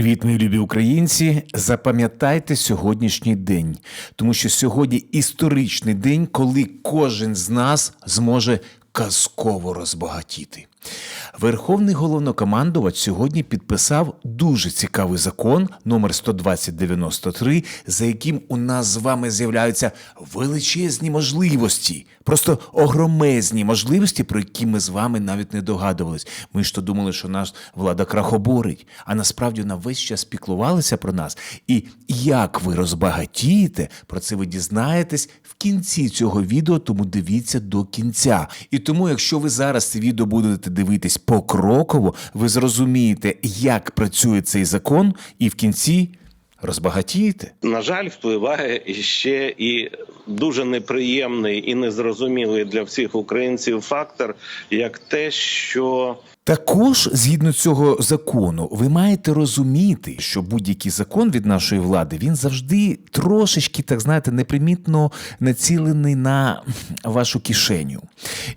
Привіт, мої любі українці! Запам'ятайте сьогоднішній день, тому що сьогодні історичний день, коли кожен з нас зможе казково розбагатіти. Верховний головнокомандувач сьогодні підписав дуже цікавий закон номер 12093, за яким у нас з вами з'являються величезні можливості, просто огромезні можливості, про які ми з вами навіть не догадувались. Ми ж то думали, що наш влада крахоборить, а насправді вона весь час піклувалася про нас. І як ви розбагатієте, про це ви дізнаєтесь в кінці цього відео, тому дивіться до кінця. І тому, якщо ви зараз це відео будете дивитись покроково, ви зрозумієте, як працює цей закон, і в кінці розбагатієте. на жаль, впливає ще і дуже неприємний і незрозумілий для всіх українців фактор, як те, що Також, згідно цього закону, ви маєте розуміти, що будь-який закон від нашої влади він завжди трошечки, так знаєте, непримітно націлений на вашу кишеню.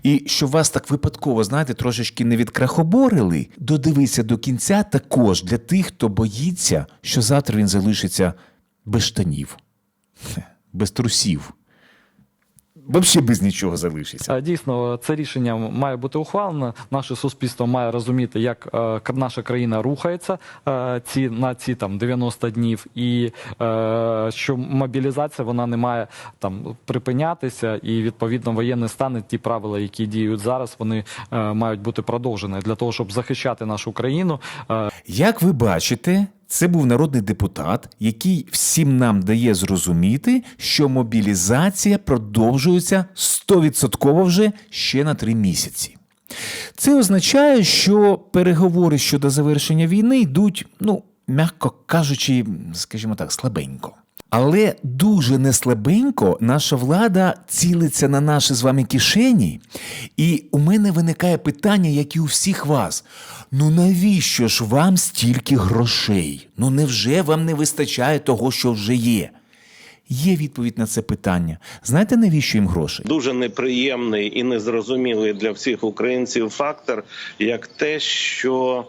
І що вас так випадково, знаєте, трошечки не відкрахоборили, додивися до кінця також для тих, хто боїться, що завтра він залишиться без штанів, без трусів. Взагалі без нічого залишиться. Е, Дійсно, це рішення має бути ухвалено. Наше суспільство має розуміти, як е, наша країна рухається е, ці на ці там 90 днів, і е, що мобілізація вона не має там припинятися, і відповідно воєнний стан, і ті правила, які діють зараз, вони е, мають бути продовжені для того, щоб захищати нашу країну. Е, Як ви бачите, це був народний депутат, який всім нам дає зрозуміти, що мобілізація продовжується 100% вже ще на три місяці. Це означає, що переговори щодо завершення війни йдуть, ну, м'яко кажучи, скажімо так, слабенько. Але дуже неслабенько наша влада цілиться на наші з вами кишені, і у мене виникає питання, як і у всіх вас. Ну навіщо ж вам стільки грошей? Ну невже вам не вистачає того, що вже є? Є відповідь на це питання. Знаєте, навіщо їм гроші? дуже неприємний і незрозумілий для всіх українців фактор, як те, що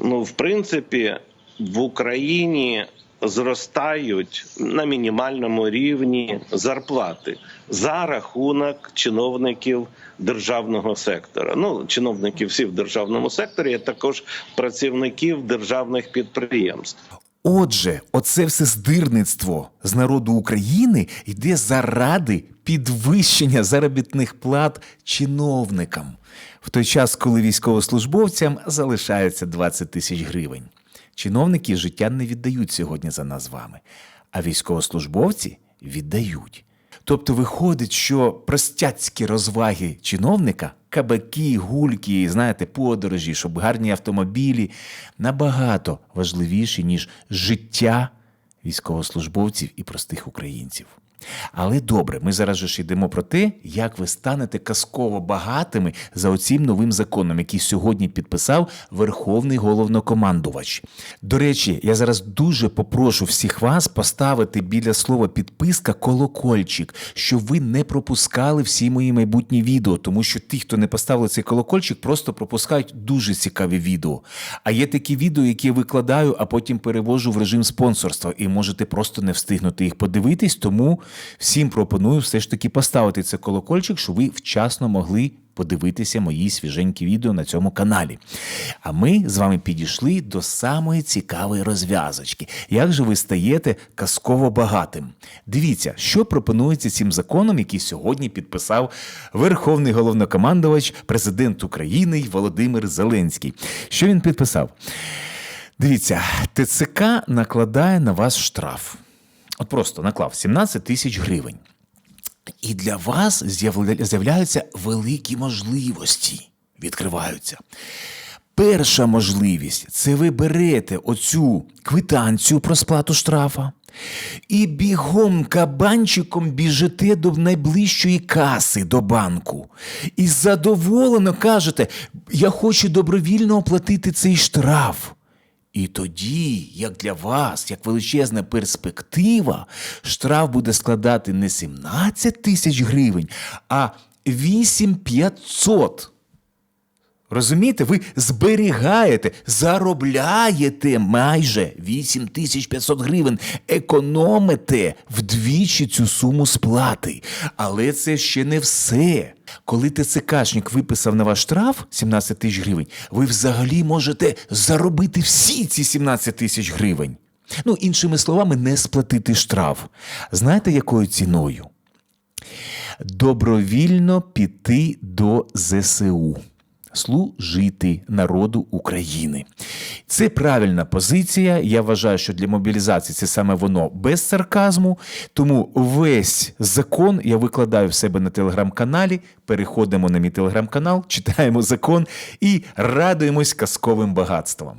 ну в принципі в Україні зростають на мінімальному рівні зарплати за рахунок чиновників державного сектора. Ну чиновників всі в державному секторі, а також працівників державних підприємств. Отже, оце все здирництво з народу України йде заради підвищення заробітних плат чиновникам, в той час, коли військовослужбовцям залишається 20 тисяч гривень. Чиновники життя не віддають сьогодні за нас з вами, а військовослужбовці віддають. Тобто виходить, що простяцькі розваги чиновника, кабаки, гульки, знаєте, подорожі, щоб гарні автомобілі, набагато важливіші, ніж життя військовослужбовців і простих українців. Але добре, ми зараз же ж йдемо про те, як ви станете казково багатими за оцім новим законом, який сьогодні підписав Верховний головнокомандувач. До речі, я зараз дуже попрошу всіх вас поставити біля слова підписка колокольчик, щоб ви не пропускали всі мої майбутні відео, тому що ті, хто не поставили цей колокольчик, просто пропускають дуже цікаві відео. А є такі відео, які я викладаю, а потім перевожу в режим спонсорства, і можете просто не встигнути їх подивитись. Тому всім пропоную все ж таки поставити цей колокольчик, щоб ви вчасно могли подивитися мої свіженькі відео на цьому каналі. А ми з вами підійшли до самої цікавої розв'язочки. Як же ви стаєте казково багатим? Дивіться, що пропонується цим законом, який сьогодні підписав Верховний головнокомандувач, президент України Володимир Зеленський. Що він підписав? Дивіться, ТЦК накладає на вас штраф. От просто наклав 17 тисяч гривень. І для вас з'являються великі можливості. Відкриваються. Перша можливість це ви берете оцю квитанцію про сплату штрафа і бігом кабанчиком біжите до найближчої каси до банку. І задоволено кажете, я хочу добровільно оплатити цей штраф. І тоді, як для вас, як величезна перспектива, штраф буде складати не 17 тисяч гривень, а 8500. Розумієте, ви зберігаєте, заробляєте майже 8500 гривень, економите вдвічі цю суму сплати. Але це ще не все. Коли ТЦКшник виписав на ваш штраф 17 тисяч гривень, ви взагалі можете заробити всі ці 17 тисяч гривень. Ну, іншими словами, не сплатити штраф. Знаєте, якою ціною? Добровільно піти до ЗСУ. Служити народу України. Це правильна позиція. Я вважаю, що для мобілізації це саме воно без сарказму. Тому весь закон я викладаю в себе на телеграм-каналі. Переходимо на мій телеграм-канал, читаємо закон і радуємось казковим багатствам.